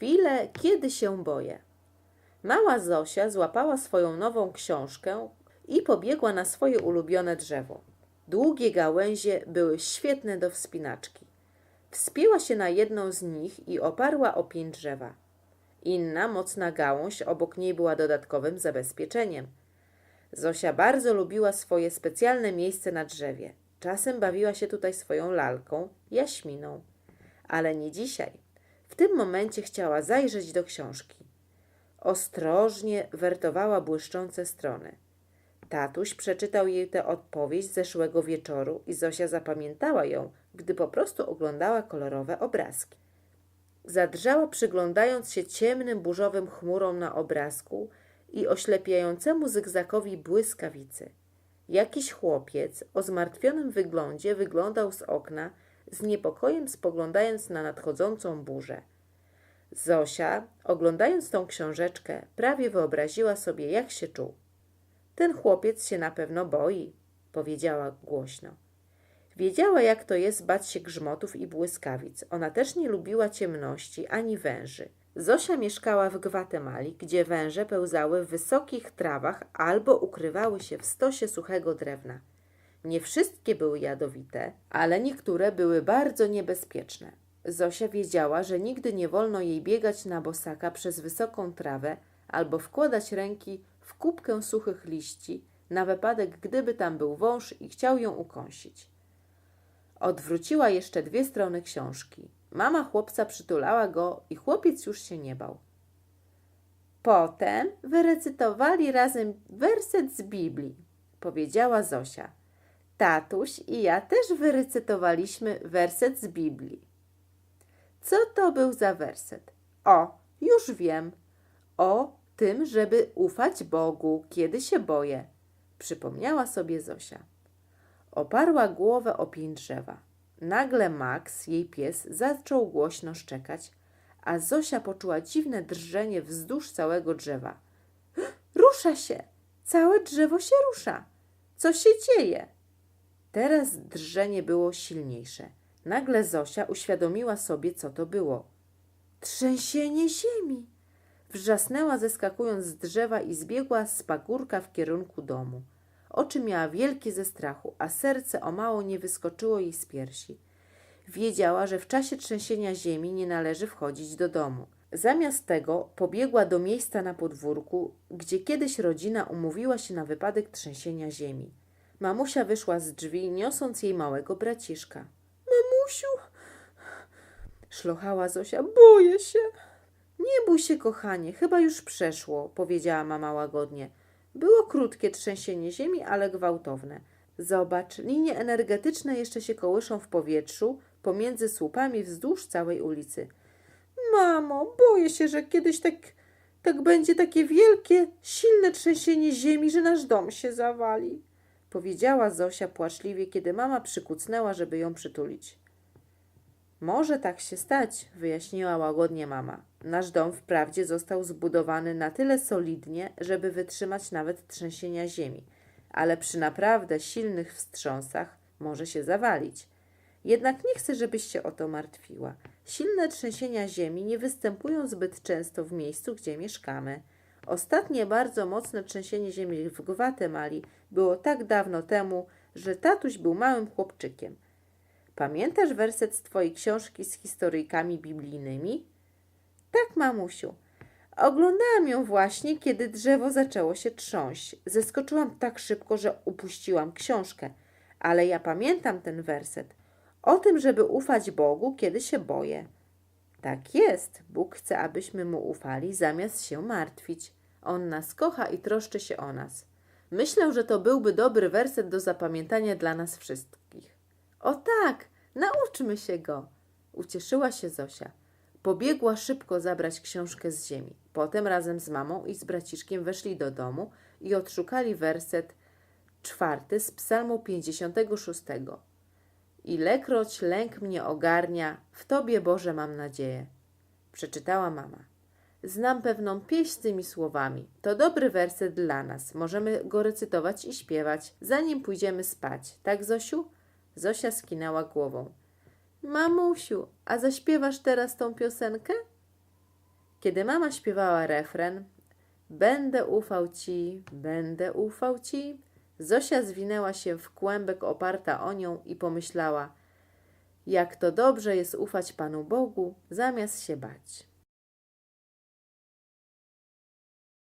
chwilę, kiedy się boję. Mała Zosia złapała swoją nową książkę i pobiegła na swoje ulubione drzewo. Długie gałęzie były świetne do wspinaczki. Wspięła się na jedną z nich i oparła o pień drzewa. Inna, mocna gałąź obok niej była dodatkowym zabezpieczeniem. Zosia bardzo lubiła swoje specjalne miejsce na drzewie. Czasem bawiła się tutaj swoją lalką, jaśminą. Ale nie dzisiaj. W tym momencie chciała zajrzeć do książki. Ostrożnie wertowała błyszczące strony. Tatuś przeczytał jej tę odpowiedź z zeszłego wieczoru i Zosia zapamiętała ją, gdy po prostu oglądała kolorowe obrazki. Zadrżała, przyglądając się ciemnym, burzowym chmurom na obrazku i oślepiającemu zygzakowi błyskawicy. Jakiś chłopiec o zmartwionym wyglądzie wyglądał z okna, z niepokojem spoglądając na nadchodzącą burzę. Zosia, oglądając tą książeczkę, prawie wyobraziła sobie, jak się czuł. Ten chłopiec się na pewno boi, powiedziała głośno. Wiedziała, jak to jest bać się grzmotów i błyskawic. Ona też nie lubiła ciemności ani węży. Zosia mieszkała w Gwatemali, gdzie węże pełzały w wysokich trawach albo ukrywały się w stosie suchego drewna. Nie wszystkie były jadowite, ale niektóre były bardzo niebezpieczne. Zosia wiedziała, że nigdy nie wolno jej biegać na bosaka przez wysoką trawę albo wkładać ręki w kubkę suchych liści, na wypadek gdyby tam był wąż i chciał ją ukąsić. Odwróciła jeszcze dwie strony książki. Mama chłopca przytulała go i chłopiec już się nie bał. Potem wyrecytowali razem werset z Biblii, powiedziała Zosia. Tatuś i ja też wyrecytowaliśmy werset z Biblii. Co to był za werset? O, już wiem. O tym, żeby ufać Bogu, kiedy się boję, przypomniała sobie Zosia. Oparła głowę o pień drzewa. Nagle Max, jej pies, zaczął głośno szczekać, a Zosia poczuła dziwne drżenie wzdłuż całego drzewa. Rusza się! Całe drzewo się rusza! Co się dzieje? Teraz drżenie było silniejsze. Nagle Zosia uświadomiła sobie, co to było. Trzęsienie ziemi! Wrzasnęła zeskakując z drzewa i zbiegła z pagórka w kierunku domu. Oczy miała wielkie ze strachu, a serce o mało nie wyskoczyło jej z piersi. Wiedziała, że w czasie trzęsienia ziemi nie należy wchodzić do domu. Zamiast tego pobiegła do miejsca na podwórku, gdzie kiedyś rodzina umówiła się na wypadek trzęsienia ziemi. Mamusia wyszła z drzwi, niosąc jej małego braciszka. Mamusiu, szlochała Zosia, boję się. Nie bój się, kochanie, chyba już przeszło, powiedziała mama łagodnie. Było krótkie trzęsienie ziemi, ale gwałtowne. Zobacz, linie energetyczne jeszcze się kołyszą w powietrzu pomiędzy słupami wzdłuż całej ulicy. Mamo, boję się, że kiedyś tak, tak będzie takie wielkie, silne trzęsienie ziemi, że nasz dom się zawali, powiedziała Zosia płaczliwie, kiedy mama przykucnęła, żeby ją przytulić. Może tak się stać, wyjaśniła łagodnie mama. Nasz dom wprawdzie został zbudowany na tyle solidnie, żeby wytrzymać nawet trzęsienia ziemi, ale przy naprawdę silnych wstrząsach może się zawalić. Jednak nie chcę, żebyś się o to martwiła. Silne trzęsienia ziemi nie występują zbyt często w miejscu, gdzie mieszkamy. Ostatnie bardzo mocne trzęsienie ziemi w Gwatemali było tak dawno temu, że tatuś był małym chłopczykiem. Pamiętasz werset z twojej książki z historyjkami biblijnymi? Tak, mamusiu. Oglądałam ją właśnie, kiedy drzewo zaczęło się trząść. Zeskoczyłam tak szybko, że upuściłam książkę. Ale ja pamiętam ten werset. O tym, żeby ufać Bogu, kiedy się boję. Tak jest. Bóg chce, abyśmy Mu ufali, zamiast się martwić. On nas kocha i troszczy się o nas. Myślę, że to byłby dobry werset do zapamiętania dla nas wszystkich. O tak, nauczmy się go. Ucieszyła się Zosia. Pobiegła szybko zabrać książkę z ziemi. Potem razem z mamą i z braciszkiem weszli do domu i odszukali werset czwarty z psalmu 56. Ilekroć lęk mnie ogarnia, w Tobie Boże mam nadzieję. Przeczytała mama. Znam pewną pieśń z tymi słowami. To dobry werset dla nas. Możemy go recytować i śpiewać, zanim pójdziemy spać. Tak, Zosiu? Zosia skinęła głową. Mamusiu, a zaśpiewasz teraz tą piosenkę? Kiedy mama śpiewała refren Będę ufał ci, będę ufał ci, Zosia zwinęła się w kłębek oparta o nią i pomyślała, jak to dobrze jest ufać Panu Bogu, zamiast się bać.